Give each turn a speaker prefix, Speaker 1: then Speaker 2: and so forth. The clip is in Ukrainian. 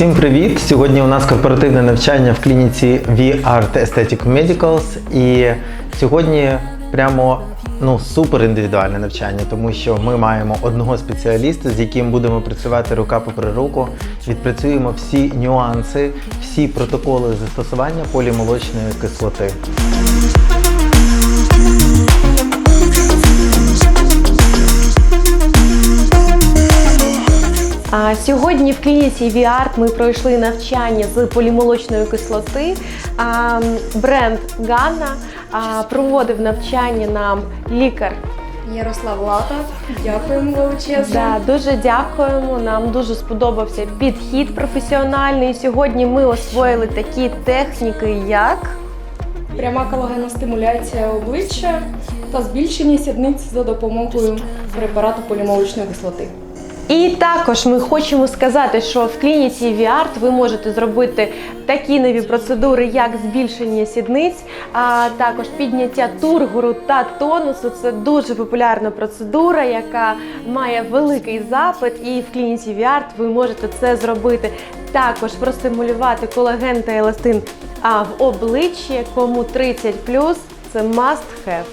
Speaker 1: Усім привіт! Сьогодні у нас корпоративне навчання в клініці V-Art Aesthetic Medicals. І сьогодні прямо ну, супер індивідуальне навчання, тому що ми маємо одного спеціаліста, з яким будемо працювати рука попри руку. Відпрацюємо всі нюанси, всі протоколи застосування полімолочної кислоти.
Speaker 2: Сьогодні в клініці VART ми пройшли навчання з полімолочної кислоти. Бренд Ганна проводив навчання нам лікар.
Speaker 3: Ярослав Лата, дякуємо величезно.
Speaker 2: Да, дуже дякуємо. Нам дуже сподобався підхід професіональний. Сьогодні ми освоїли такі техніки, як
Speaker 3: Пряма колагенна стимуляція обличчя та збільшення сідниць за допомогою препарату полімолочної кислоти.
Speaker 2: І також ми хочемо сказати, що в клініці VART ви можете зробити такі нові процедури, як збільшення сідниць, а також підняття тургору та тонусу. Це дуже популярна процедура, яка має великий запит. І в клініці VART ви можете це зробити. Також простимулювати колаген та еластин а в обличчі, кому 30 це must have.